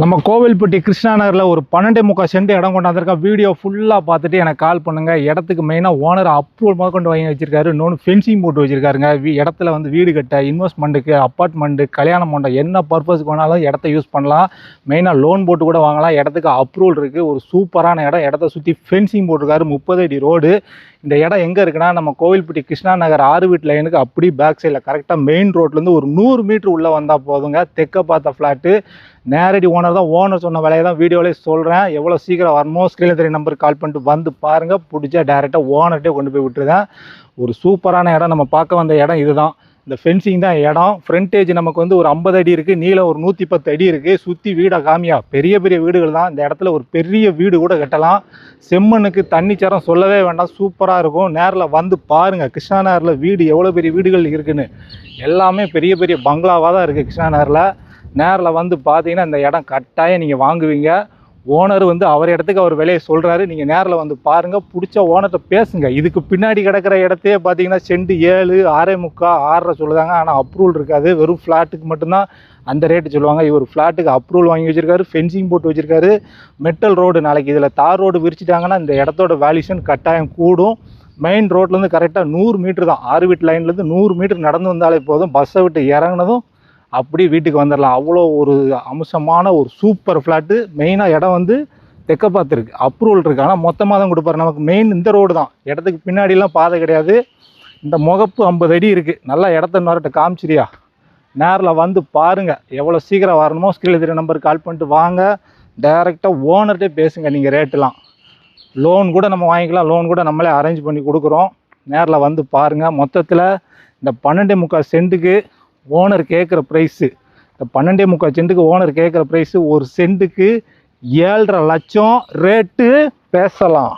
நம்ம கோவில்பட்டி கிருஷ்ணா நகரில் ஒரு பன்னெண்டே முக்கால் சென்ட் இடம் கொண்டாந்துருக்கேன் வீடியோ ஃபுல்லாக பார்த்துட்டு எனக்கு கால் பண்ணுங்கள் இடத்துக்கு மெயினாக ஓனர் அப்ரூவல் முதல் கொண்டு வாங்கி வச்சிருக்காரு. இன்னொன்று ஃபென்சிங் போட்டு வச்சிருக்காருங்க. இடத்துல வந்து வீடு கட்ட இன்வெஸ்ட்மெண்ட்டுக்கு அப்பார்ட்மெண்ட்டு கல்யாண மண்டபம் என்ன பர்பஸ்க்கு வேணாலும் இடத்த யூஸ் பண்ணலாம். மெயினாக லோன் போட்டு கூட வாங்கலாம். இடத்துக்கு அப்ரூவல் இருக்குது ஒரு சூப்பரான இடம். இடத்த சுற்றி ஃபென்சிங் போட்டிருக்காரு. முப்பது அடி ரோடு இந்த இடம் எங்கே இருக்குன்னா நம்ம கோவில்பட்டி கிருஷ்ணா நகர் ஆறு வீட்டு லைனுக்கு அப்படி பேக் சைடில் கரெக்டாக மெயின் ரோட்லேருந்து ஒரு நூறு மீட்ரு உள்ளே வந்தால் போதுங்க. தெற்க பார்த்த ஃப்ளாட்டு நேரடி ஓனர் தான் ஓனர் சொன்ன விலையை தான் வீடியோவிலே சொல்கிறேன் எவ்வளோ சீக்கிரம் வரணுமோ ஸ்க்ரீனில் தெரிய நம்பருக்கு கால் பண்ணிட்டு வந்து பாருங்கள் பிடிச்சா டேரெக்டாக ஓனர்கிட்டே கொண்டு போய் விட்டுருதேன் ஒரு சூப்பரான இடம் நம்ம பார்க்க வந்த இடம் இதுதான். இந்த ஃபென்சிங் தான் இடம். ஃப்ரண்டேஜ் நமக்கு வந்து ஒரு ஐம்பது அடி இருக்குது நீளம் ஒரு நூற்றி பத்து அடி இருக்குது சுற்றி வீடாக காமியா. பெரிய பெரிய வீடுகள் தான். இந்த இடத்துல ஒரு பெரிய வீடு கூட கட்டலாம். செம்மண்ணுக்கு தண்ணி சரம் சொல்லவே வேண்டாம். சூப்பராக இருக்கும். நேரில் வந்து பாருங்கள் கிருஷ்ணா நகரில் வீடு எவ்வளோ பெரிய வீடுகள் இருக்குதுன்னு எல்லாமே பெரிய பெரிய பங்களாவாக தான் இருக்குது கிருஷ்ணா நகரில். நேரில் வந்து பார்த்தீங்கன்னா இந்த இடம் கட்டாயம் நீங்கள் வாங்குவீங்க. ஓனர் வந்து அவர் இடத்துக்கு அவர் விலையை சொல்கிறாரு நீங்கள் நேரில் வந்து பாருங்கள் பிடிச்ச ஓனர்கிட்ட பேசுங்க. இதுக்கு பின்னாடி கிடக்கிற இடத்தையே பார்த்தீங்கன்னா செண்டு ஏழு ஆறே முக்கா ஆறரை சொல்லுதாங்க. ஆனால் அப்ரூவல் இருக்காது. வெறும் ஃப்ளாட்டுக்கு மட்டும்தான் அந்த ரேட்டு சொல்லுவாங்க. இவர் ஃப்ளாட்டுக்கு அப்ரூவல் வாங்கி வச்சுருக்காரு. ஃபென்சிங் போட்டு வச்சிருக்காரு. மெட்டல் ரோடு நாளைக்கு இதில் தார் ரோடு விரிச்சிட்டாங்கன்னா இந்த இடத்தோட வேல்யூஷன் கட்டாயம் கூடும். மெயின் ரோட்லேருந்து கரெக்டாக நூறு மீட்ரு தான். ஆறு வீட்டு லைன்லேருந்து நூறு மீட்ரு நடந்து வந்தாலே போதும். பஸ்ஸை விட்டு இறங்குனதும் அப்படியே வீட்டுக்கு வந்துடலாம் அவ்வளோ ஒரு அம்சமான ஒரு சூப்பர் ஃப்ளாட்டு மெயினாக இடம் வந்து தெக்க பார்த்துருக்கு அப்ரூவல் இருக்குது ஆனால் மொத்தமாக தான் கொடுப்பாரு. நமக்கு மெயின் இந்த ரோடு தான். இடத்துக்கு பின்னாடிலாம் பாதை கிடையாது. இந்த முகப்பு ஐம்பது அடி இருக்குது நல்லா இடத்த நேரத்தை காமிச்சிரியா நேரில் வந்து பாருங்கள் எவ்வளோ சீக்கிரம் வரணுமோ ஸ்கிரீனில் தெரிய நம்பருக்கு கால் பண்ணிட்டு வாங்க. டைரெக்டாக ஓனர்கிட்டே பேசுங்க நீங்கள் ரேட்டுலாம் லோன் கூட நம்ம வாங்கிக்கலாம். லோன் கூட நம்மளே அரேஞ்ச் பண்ணி கொடுக்குறோம். நேரில் வந்து பாருங்கள் மொத்தத்தில் இந்த பன்னெண்டு முக்கால் சென்ட்டுக்கு ஓனர் கேட்குற ப்ரைஸு இந்த பன்னெண்டே முக்கால் சென்ட்டுக்கு ஓனர் கேட்குற ப்ரைஸு ஒரு சென்ட்டுக்கு ஏழரை லட்சம் ரேட்டு பேசலாம்.